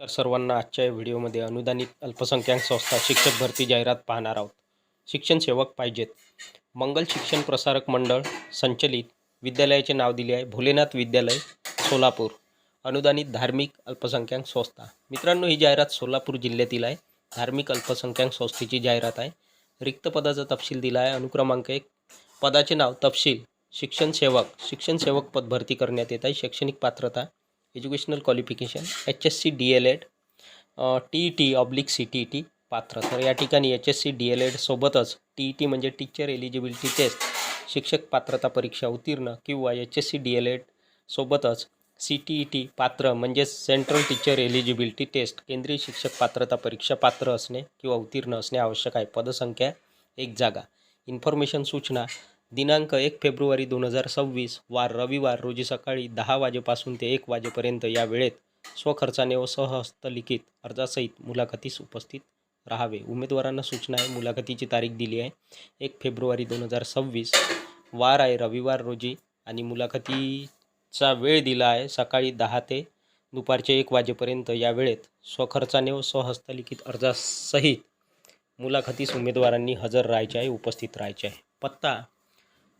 तर सर्वांना आजच्या या व्हिडिओमध्ये अनुदानित अल्पसंख्याक संस्था शिक्षक भरती जाहिरात पाहणार आहोत. शिक्षण सेवक पाहिजेत. मंगल शिक्षण प्रसारक मंडळ संचलित विद्यालयाचे नाव दिले आहे. भोलेनाथ विद्यालय सोलापूर. अनुदानित धार्मिक अल्पसंख्याक संस्था. मित्रांनो ही जाहिरात सोलापूर जिल्ह्यातील आहे. धार्मिक अल्पसंख्याक संस्थेची जाहिरात आहे. रिक्त पदाचा तपशील दिला आहे. अनुक्रमांक एक. पदाचे नाव तपशील. शिक्षण सेवक. शिक्षण सेवक पद भरती करण्यात येत आहे. शैक्षणिक पात्रता educational qualification H S C D L Ed T E T oblique C T E T पात्र. तर या ठिकाणी H S C D L एडसोबतच T E T म्हणजे टीचर एलिजिबिलिटी टेस्ट शिक्षक पात्रता परीक्षा उत्तीर्ण किंवा H S C D L Ed सोबतच सी टी ई टी पात्र म्हणजेच सेंट्रल टीचर एलिजिबिलिटी टेस्ट केंद्रीय शिक्षक पात्रता परीक्षा पात्र असणे किंवा उत्तीर्ण असणे आवश्यक आहे. पदसंख्या एक जागा. इन्फॉर्मेशन सूचना दिनांक एक फेब्रुवारी दोन हजार सव्वीस वार रविवार रोजी सकाळी दहा वाजेपासून ते एक वाजेपर्यंत या वेळेत स्वखर्चाने व सहहस्तलिखित अर्जासहित मुलाखतीस उपस्थित राहावे. उमेदवारांना सूचना आहे मुलाखतीची तारीख दिली आहे. एक फेब्रुवारी दोन हजार सव्वीस वार आहे रविवार रोजी आणि मुलाखतीचा वेळ दिला आहे सकाळी दहा ते दुपारचे एक वाजेपर्यंत. या वेळेत स्वखर्चाने व स्वहस्तलिखित अर्जासहित मुलाखतीस उमेदवारांनी हजर राहायचे आहे उपस्थित राहायचे आहे. पत्ता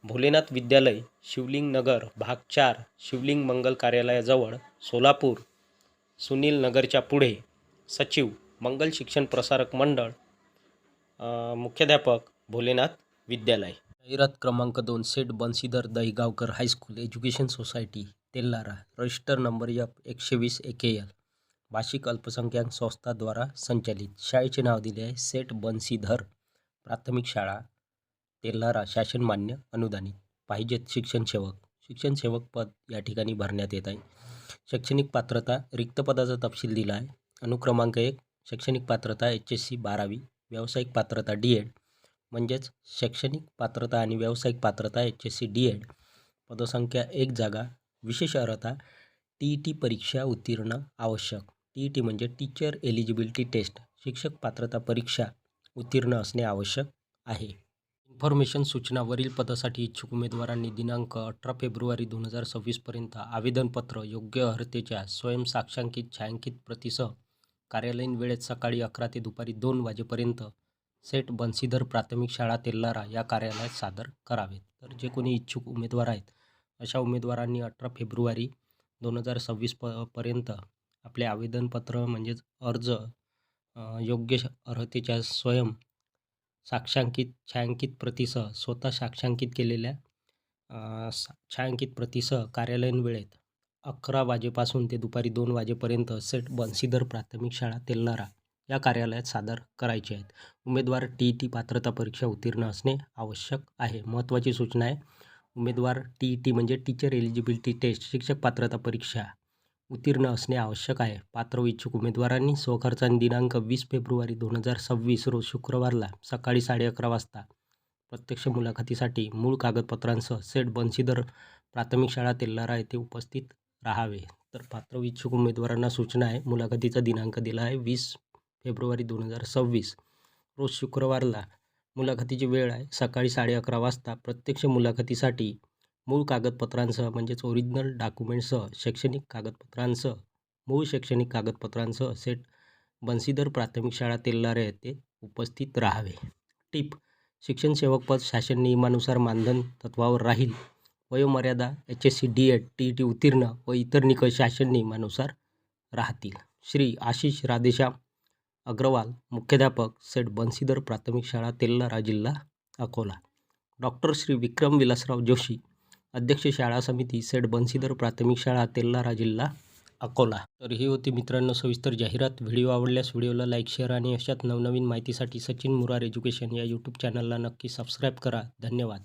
भोलेनाथ विद्यालय शिवलिंग नगर भाग चार शिवलिंग मंगल कार्यालयाजवळ सोलापूर. सुनील नगरच्या पुढे सचिव मंगल शिक्षण प्रसारक मंडळ मुख्याध्यापक भोलेनाथ विद्यालय. जाहिरात क्रमांक दोन Seth Bansidhar Dahigaonkar high school education society Telhara register number F एकशे वीस एके एल भाषिक अल्पसंख्याक संस्थाद्वारा संचालित. शाळेचे नाव दिले आहे सेठ बन्सीधर प्राथमिक शाळा तेल्हारा शासन मान्य अनुदानित. पाहिजेत शिक्षण सेवक शिक्षण सेवक पद या ठिकाणी भरण्यात येत आहे. शैक्षणिक पात्रता रिक्त पदाचा तपशील दिला आहे. अनुक्रमांक एक शैक्षणिक पात्रता एच एस सी बारावी व्यावसायिक पात्रता डी एड म्हणजेच शैक्षणिक पात्रता आणि व्यावसायिक पात्रता H S C D Ed पदसंख्या एक जागा विशेष अर्हता टी ई टी परीक्षा उत्तीर्ण आवश्यक. टी ई टी म्हणजे टीचर एलिजिबिलिटी टेस्ट. शिक्षक पात्रता परीक्षा उत्तीर्ण असणे आवश्यक आहे. इन्फॉर्मेशन सूचनावरील पदासाठी इच्छुक उमेदवारांनी दिनांक अठरा फेब्रुवारी दोन हजार सव्वीसपर्यंत आवेदनपत्र योग्य अर्हतेच्या स्वयंसाक्षांकित छायांकित प्रतीसह कार्यालयीन वेळेत सकाळी अकरा ते दुपारी दोन वाजेपर्यंत सेठ बन्सीधर प्राथमिक शाळा तेल्लारा या कार्यालयात सादर करावेत. तर जे कोणी इच्छुक उमेदवार आहेत अशा उमेदवारांनी अठरा फेब्रुवारी दोन हजार सव्वीस प पर्यंत आपले आवेदनपत्र म्हणजेच अर्ज योग्य श- अर्हतेच्या स्वयं साक्षांकित छायांकित प्रतीसह स्वतः साक्षांकित केलेल्या सा- छायांकित प्रतीसह कार्यालयीन वेळेत अकरा वाजेपासून ते दुपारी दोन वाजेपर्यंत सेठ बन्सीधर प्राथमिक शाळा तेल्लारा या कार्यालयात सादर करायचे आहेत. उमेदवार टी ई टी पात्रता परीक्षा उत्तीर्ण असणे आवश्यक आहे. महत्त्वाची सूचना आहे. उमेदवार टी ई टी म्हणजे टीचर एलिजिबिलिटी टेस्ट शिक्षक पात्रता परीक्षा. उत्तीर्ण असणे आवश्यक आहे. पात्र इच्छुक उमेदवारांनी स्वखर्चाने दिनांक वीस फेब्रुवारी दोन हजार सव्वीस रोज शुक्रवारला सकाळी साडे अकरा वाजता प्रत्यक्ष मुलाखतीसाठी मूळ कागदपत्रांसह सेठ बन्सीधर प्राथमिक शाळा तेल्लारा येथे उपस्थित राहावे. तर पात्र इच्छुक उमेदवारांना सूचना आहे. मुलाखतीचा दिनांक दिला आहे. वीस फेब्रुवारी दोन हजार सव्वीस रोज शुक्रवारला मुलाखतीची वेळ आहे. सकाळी साडे अकरा वाजता प्रत्यक्ष मुलाखतीसाठी मूळ कागदपत्रांसह म्हणजेच ओरिजिनल डॉक्युमेंटसह शैक्षणिक कागदपत्रांसह मूळ शैक्षणिक कागदपत्रांसह सेठ बन्सीधर प्राथमिक शाळा तेल्लारा येथे उपस्थित राहावे. टिप शिक्षण सेवकपद शासन नियमानुसार मानधन तत्वावर राहील. वयोमर्यादा H S C D Ed T E T उत्तीर्ण व इतर निकष शासन नियमानुसार राहतील. श्री आशिष राधेश्याम अग्रवाल मुख्याध्यापक सेठ बन्सीधर प्राथमिक शाळा तेल्लारा जिल्हा अकोला. डॉक्टर श्री विक्रम विलासराव जोशी अध्यक्ष शाळा समिती सेठ बन्सीदर प्राथमिक शाळा तेल्लारा जिल्हा अकोला. तर ही होती मित्रांनो सविस्तर जाहिरात. व्हिडिओ आवडल्यास व्हिडिओला लाईक शेअर आणि अशाच नवनवीन माहितीसाठी सचिन मुरार एज्युकेशन या यूट्यूब चॅनलला नक्की सबस्क्राईब करा. धन्यवाद.